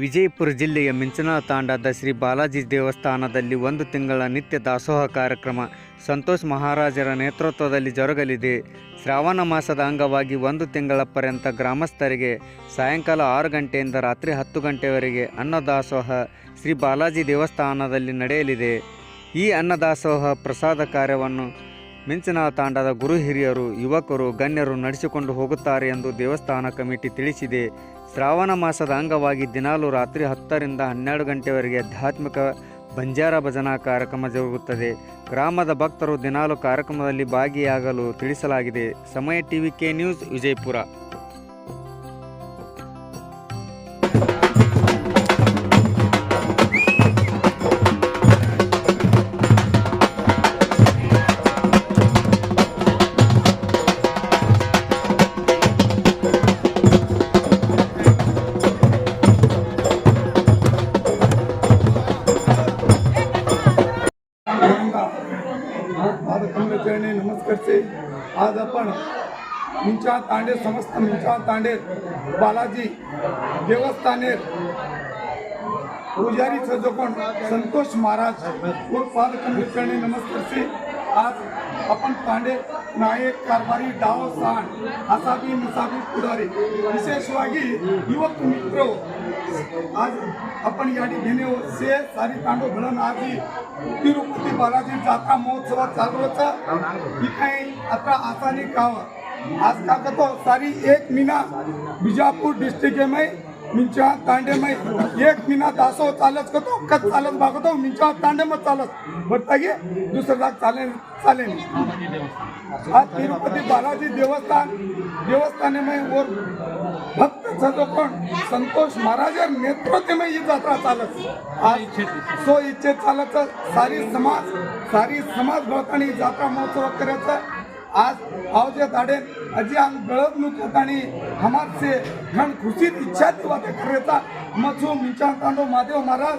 ವಿಜಯಪುರ ಜಿಲ್ಲೆಯ ಮಿಂಚನಾ ತಾಂಡಾದ ಶ್ರೀ ಬಾಲಾಜಿ ದೇವಸ್ಥಾನದಲ್ಲಿ ಒಂದು ತಿಂಗಳ ನಿತ್ಯ ದಾಸೋಹ ಕಾರ್ಯಕ್ರಮ ಸಂತೋಷ್ ಮಹಾರಾಜರ ನೇತೃತ್ವದಲ್ಲಿ ಜರುಗಲಿದೆ. ಶ್ರಾವಣ ಮಾಸದ ಅಂಗವಾಗಿ ಒಂದು ತಿಂಗಳ ಪರ್ಯಂತ ಗ್ರಾಮಸ್ಥರಿಗೆ ಸಾಯಂಕಾಲ ಆರು ಗಂಟೆಯಿಂದ ರಾತ್ರಿ ಹತ್ತು ಗಂಟೆವರೆಗೆ ಅನ್ನದಾಸೋಹ ಶ್ರೀ ಬಾಲಾಜಿ ದೇವಸ್ಥಾನದಲ್ಲಿ ನಡೆಯಲಿದೆ. ಈ ಅನ್ನದಾಸೋಹ ಪ್ರಸಾದ ಕಾರ್ಯವನ್ನು ಮಿಂಚನ ತಾಂಡದ ಗುರು ಹಿರಿಯರು, ಯುವಕರು, ಗಣ್ಯರು ನಡೆಸಿಕೊಂಡು ಹೋಗುತ್ತಾರೆ ಎಂದು ದೇವಸ್ಥಾನ ಕಮಿಟಿ ತಿಳಿಸಿದೆ. ಶ್ರಾವಣ ಮಾಸದ ಅಂಗವಾಗಿ ದಿನಾಲು ರಾತ್ರಿ ಹತ್ತರಿಂದ ಹನ್ನೆರಡು ಗಂಟೆವರೆಗೆ ಆಧ್ಯಾತ್ಮಿಕ ಬಂಜಾರ ಭಜನಾ ಕಾರ್ಯಕ್ರಮ ಜರುಗುತ್ತದೆ. ಗ್ರಾಮದ ಭಕ್ತರು ದಿನಾಲು ಕಾರ್ಯಕ್ರಮದಲ್ಲಿ ಭಾಗಿಯಾಗಲು ತಿಳಿಸಲಾಗಿದೆ. Samaya TV K news Vijayapura. भारतकुंभचरणी नमस्कार से आज आपण मिंचा तांडे समस्त मिंचा तांडे बालाजी देवस्थानेर पुजारी सजोकोण संतोष महाराज व नमस्कार से आज आपण तांडे नायक कारभारी डाव सांड असा मी मुसाफिर पुढारी. वागी युवक मित्र. आज आपण या ठिकाणी से सारी तांडो घडण आधी तिरुपती बालाजी जात्रा महोत्सव चालू होता इथे आता आसानी गाव आज का तो सारी एक मीना बीजापुर डिस्ट्रिक्ट में मिंचा तांडे एक मिना दासो चालत करतो कच चालत भागतो मिंचा तांडे मग चालत बरतागे दुसरं जाग चालेल चालेल. हा तिरुपती बालाजी देवस्थान देवस्थाने में भक्त जो कोण संतोष महाराज नेतृत्व ही जात्रा चालत. आज सो इच्छेत चालत सारी समाज सारी समाज भक्तांनी जात्रा महोत्सव करायचा. आज આવજે દાડે હજી આમ ગળદનું પોતાની હમાર છે ઘણ ખુશી ઈચ્છાથી વાતે કરે હતા મચ્છુ મીચાંતાનો મહાદેવ મહારાજ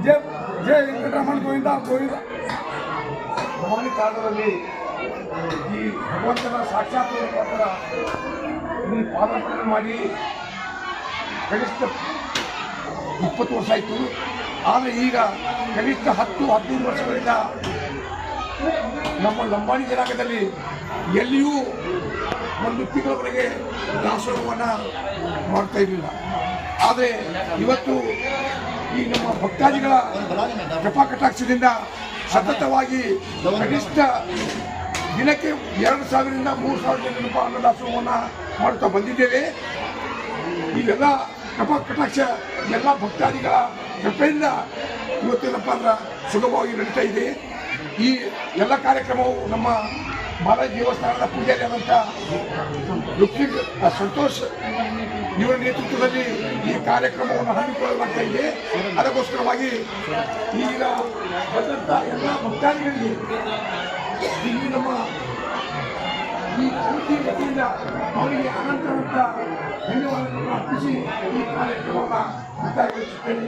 જે જે ವೆಂಕಟರಮಣ ಗೋವಿಂದ ಗೋವಿಂದ ಭವಾನಿ ಕಾಲದಲ್ಲಿ ಈ ಭಗವಂತನ ಸಾಕ್ಷಾತ್ ಮಾತ್ರ ಪಾಲನೆ ಮಾಡಿ ಕನಿಷ್ಠ ಇಪ್ಪತ್ತು ವರ್ಷ ಆಯಿತು ಆದರೆ ಈಗ ಕನಿಷ್ಠ ಹತ್ತು ಹದಿನೈದು ವರ್ಷಗಳಿಂದ ನಮ್ಮ ಲಂಬಾಣಿ ಜನಾಂಗದಲ್ಲಿ ಎಲ್ಲಿಯೂ ಒಂದು ತಿಂಗಳವರೆಗೆ ದಾಸೋಹವನ್ನು ಮಾಡ್ತಾ ಇರಲಿಲ್ಲ. ಆದರೆ ಇವತ್ತು ಈ ನಮ್ಮ ಭಕ್ತಾದಿಗಳ ಕೃಪಾ ಕಟಾಕ್ಷದಿಂದ ಸತತವಾಗಿ ಕನಿಷ್ಠ ದಿನಕ್ಕೆ ಎರಡು ಸಾವಿರದಿಂದ ಮೂರು ಸಾವಿರ ರೂಪಾಯಿ ಅನ್ನದಾಸೋಹವನ್ನು ಮಾಡ್ತಾ ಬಂದಿದ್ದೇವೆ. ಇವೆಲ್ಲ ಕೃಪಾ ಕಟಾಕ್ಷ ಎಲ್ಲ ಭಕ್ತಾದಿಗಳ ಕೃಪೆಯಿಂದ ಇವತ್ತೇನಪ್ಪ ಅಂದ್ರೆ ಸುಗಮವಾಗಿ ನಡೀತಾ ಇದೆ. ಈ ಎಲ್ಲ ಕಾರ್ಯಕ್ರಮವು ನಮ್ಮ ಬಾಲಾಜಿ ದೇವಸ್ಥಾನದ ಪೂಜಾರಿ ನಂತರ ಋತ್ವೀಕ್ ಸಂತೋಷ್ ಇವರ ನೇತೃತ್ವದಲ್ಲಿ ಈ ಕಾರ್ಯಕ್ರಮವನ್ನು ಹಮ್ಮಿಕೊಳ್ಳಲಾಗ್ತಾ ಇದೆ. ಅದಕ್ಕೋಸ್ಕರವಾಗಿ ಈಗ ಬಂದಂಥ ಎಲ್ಲ ಭಕ್ತಾದಿಗಳಿಗೆ ಇಲ್ಲಿ ನಮ್ಮ ಈ ಸಮಿತಿ ವತಿಯಿಂದ ಅವರಿಗೆ ಅನಂತರಂತ ಧನ್ಯವಾದಗಳನ್ನು ಅರ್ಪಿಸಿ ಈ ಕಾರ್ಯಕ್ರಮವನ್ನು ಮುಕ್ತಾಯಗೊಳಿಸುತ್ತೇನೆ.